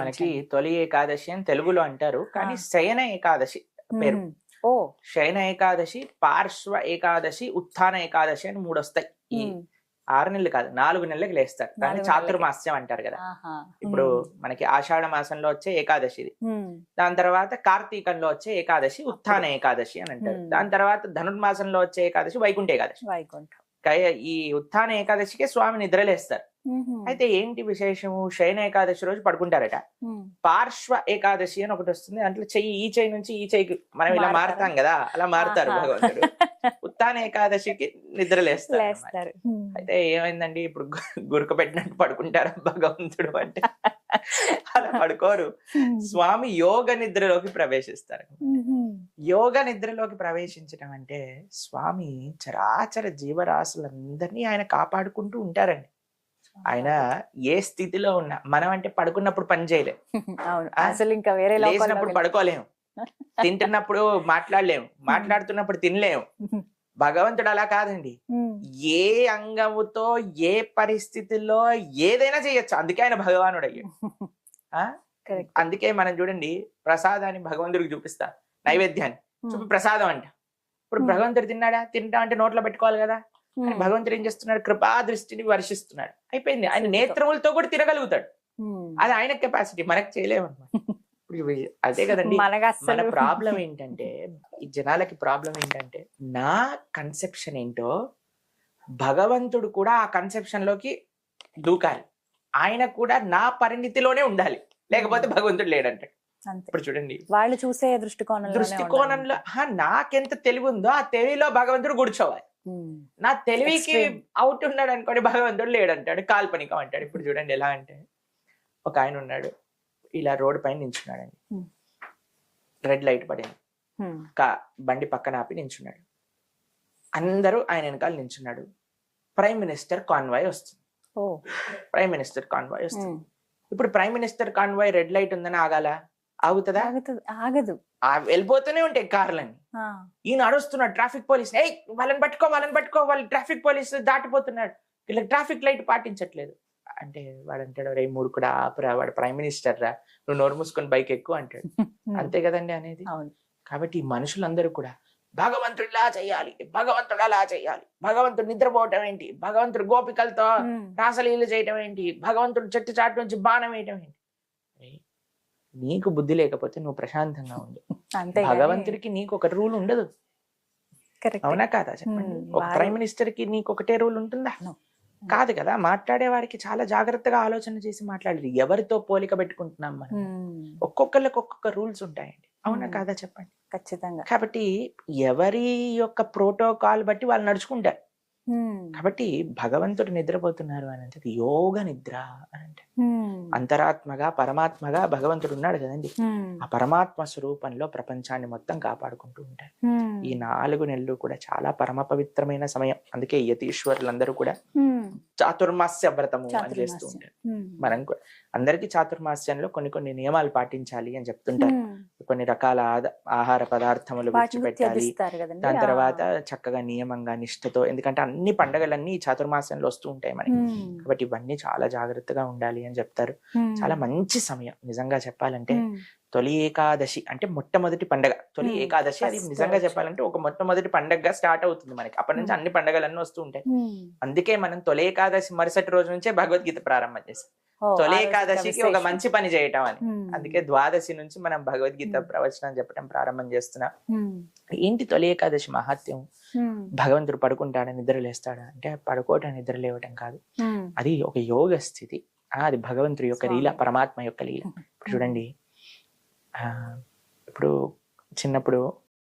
మనకి తొలి ఏకాదశి అని తెలుగులో అంటారు కానీ. శయన ఏకాదశి పేరు. ఓ శయన ఏకాదశి పార్శ్వ ఏకాదశి ఉత్థాన ఏకాదశి అని మూడు వస్తాయి ఈ. ఆరు నెలలు కాదు నాలుగు నెలలకు లేస్తారు దాన్ని చాతుర్మాస్యం అంటారు కదా. ఇప్పుడు. మనకి ఆషాఢ మాసంలో వచ్చే ఏకాదశి ఇది. దాని తర్వాత కార్తీకంలో వచ్చే ఏకాదశి ఉత్థాన ఏకాదశి అని అంటారు. దాని తర్వాత ధనుర్మాసంలో వచ్చే ఏకాదశి వైకుంఠ ఏకాదశి ఈ ఉత్థాన ఏకాదశికే స్వామి నిద్రలేస్తారు. అయితే ఏంటి విశేషము? శయన ఏకాదశి రోజు పడుకుంటారట. పార్శ్వ ఏకాదశి అని ఒకటి వస్తుంది. అంటే చెయ్యి ఈ చెయ్యి నుంచి ఈ చెయ్యికి మనం ఇలా? మారుతాం కదా? అలా మారుతారు. భగవంతుడు. ఉత్తాన ఏకాదశికి నిద్రలేస్తారు. అయితే ఏమైందండి? ఇప్పుడు గురక పెట్టినట్టు పడుకుంటారా భగవంతుడు అంటే? అలా పడుకోరు. స్వామి యోగ నిద్రలోకి ప్రవేశిస్తారు. యోగ నిద్రలోకి ప్రవేశించడం అంటే స్వామి చరాచర జీవరాశులందరినీ ఆయన కాపాడుకుంటూ ఉంటారండి. ఆయన ఏ స్థితిలో ఉన్నా మనం అంటే పడుకున్నప్పుడు పని చేయలేం అవును ఆ? అసలు ఇంకా వేరే లేచినప్పుడు పడుకోలేము తింటున్నప్పుడు మాట్లాడలేము మాట్లాడుతున్నప్పుడు తినలేము. భగవంతుడు అలా కాదండి. ఏ అంగముతో ఏ పరిస్థితుల్లో ఏదైనా చేయొచ్చు అందుకే ఆయన భగవానుడు అయ్యాడు. అందుకే మనం చూడండి ప్రసాదాన్ని భగవంతుడికి చూపిస్తా నైవేద్యాన్ని చూపి. ప్రసాదం అంట ఇప్పుడు. భగవంతుడు తిన్నాడా తింటా అంటే నోట్లో పెట్టుకోవాలి కదా. భగవంతుడు ఏం చేస్తున్నాడు? కృపా దృష్టిని వర్షిస్తున్నాడు. అయిపోయింది. ఆయన. నేత్రములతో కూడా తినగలుగుతాడు. మ్మ్. అది ఆయన కెపాసిటీ మనకు చేయలేము అన్నమాట ఇప్పుడు అదే కదండి. మన ప్రాబ్లం ఏంటంటే ఈ జనాలకి ప్రాబ్లం ఏంటంటే నా కన్సెప్షన్ ఏంటో భగవంతుడు కూడా ఆ కన్సెప్షన్లోకి దూకాలి. ఆయన కూడా నా పరిణితిలోనే ఉండాలి. లేకపోతే భగవంతుడు లేడంటే. ఇప్పుడు చూడండి. వాళ్ళు చూసే దృష్టికోణంలో దృష్టికోణంలో నాకెంత తెలివి ఉందో ఆ తెలివిలో భగవంతుడు కూర్చోవాలి. నా తెలివికి. అవుట్ ఉన్నాడు అనుకోండి భగవంతుడు లేడంటాడు కాల్పనికం అంటాడు. ఇప్పుడు చూడండి ఎలా అంటే ఒక ఆయన ఉన్నాడు ఇలా రోడ్డు పైన నించున్నాడండి. రెడ్ లైట్ పడింది. కా బండి పక్కన ఆపి నించున్నాడు. అందరూ ఆయన వెనకాల నించున్నాడు. ప్రైమ్ మినిస్టర్ కాన్వాయ్ వస్తుంది. ప్రైమ్ మినిస్టర్ కాన్వాయ్ వస్తుంది. ఇప్పుడు prime minister convoy red light ఉందని ఆగాల? ఆగుతుందా ఆగదు. వెళ్ళిపోతూనే ఉంటాయి కార్లని ఆ. ఈయన అరుస్తున్నాడు ట్రాఫిక్ పోలీస్ ఏయ్ వాళ్ళని పట్టుకో వాళ్ళని పట్టుకో వాళ్ళు ట్రాఫిక్ పోలీస్ దాటిపోతున్నాడు వీళ్ళకి ట్రాఫిక్ లైట్ పాటించట్లేదు. అంటే వాడు అంటాడు రే మూడు కూడా ఆపురా వాడు ప్రైమ్ మినిస్టర్ రా నువ్వు నోరు మూసుకొని బైక్ ఎక్కువ అంటాడు. అంతే కదండి అనేది. కాబట్టి ఈ మనుషులందరూ కూడా భగవంతుడిలా చేయాలి భగవంతుడు అలా చేయాలి. భగవంతుడు నిద్రపోవటం ఏంటి? భగవంతుడు గోపికలతో. రాసలీలు చేయటం ఏంటి? భగవంతుడు చెట్టు చాటు నుంచి బాణం వేయటం ఏంటి? నీకు బుద్ధి లేకపోతే నువ్వు ప్రశాంతంగా ఉండు. అంతే భగవంతుడికి నీకు ఒక రూల్ ఉండదు. అవునా కాదా చెప్పండి? ఒక ప్రైమ్ మినిస్టర్కి నీకు ఒకటే రూల్ ఉంటుందా. కాదు కదా మాట్లాడేవాడికి చాలా జాగ్రత్తగా ఆలోచన చేసి మాట్లాడాలి ఎవరితో పోలిక పెట్టుకుంటున్నాం మనం? ఒక్కొక్కరికి ఒక్కొక్క రూల్స్ ఉంటాయండి. అవునా. కాదా చెప్పండి? ఖచ్చితంగా. కాబట్టి ఎవరి యొక్క ప్రోటోకాల్ బట్టి వాళ్ళు నడుచుకుంటారు. కాబట్టి భగవంతుడు నిద్రపోతున్నారు అని అంటే యోగ నిద్ర అని అంటే. అంతరాత్మగా పరమాత్మగా భగవంతుడు ఉన్నాడు కదండి. ఆ పరమాత్మ స్వరూపంలో ప్రపంచాన్ని మొత్తం కాపాడుకుంటూ ఉంటారు. ఈ నాలుగు నెలలు కూడా చాలా పరమ పవిత్రమైన సమయం అందుకే యతీశ్వరులందరూ కూడా. చాతుర్మాస్య వ్రతము అని చేస్తూ. ఉంటారు. మనం అందరికీ చాతుర్మాస్యంలో కొన్ని కొన్ని నియమాలు పాటించాలి అని చెప్తుంటారు. కొన్ని రకాల ఆహార పదార్థములు విడిచిపెట్టాలి దాని. తర్వాత చక్కగా నియమంగా నిష్ఠతో ఎందుకంటే అన్ని పండగలన్నీ చాతుర్మాస్యంలో వస్తూ ఉంటాయి మనకి. కాబట్టి ఇవన్నీ చాలా జాగ్రత్తగా ఉండాలి అని చెప్తారు. చాలా మంచి సమయం నిజంగా చెప్పాలంటే. తొలి ఏకాదశి అంటే మొట్టమొదటి పండగ తొలి. ఏకాదశి అది నిజంగా. చెప్పాలంటే ఒక మొట్టమొదటి పండగగా స్టార్ట్ అవుతుంది మనకి అప్పటి నుంచి. అన్ని పండగలన్నీ వస్తూ ఉంటాయి. అందుకే మనం తొలి ఏకాదశి మరుసటి రోజు నుంచే భగవద్గీత ప్రారంభం చేస్తాం ఓ, తొలి ఏకాదశికి ఒక. మంచి పని చేయటం అని. అందుకే ద్వాదశి నుంచి మనం భగవద్గీత. ప్రవచనం చెప్పడం ప్రారంభం చేస్తున్నాం. ఏంటి తొలి ఏకాదశి మహత్యం. భగవంతుడు పడుకుంటాడా నిద్రలేస్తాడా అంటే పడుకోవటం నిద్ర లేవటం కాదు. అది ఒక యోగ స్థితి అది భగవంతుడి యొక్క లీల. పరమాత్మ యొక్క లీల చూడండి ఇప్పుడు చిన్నప్పుడు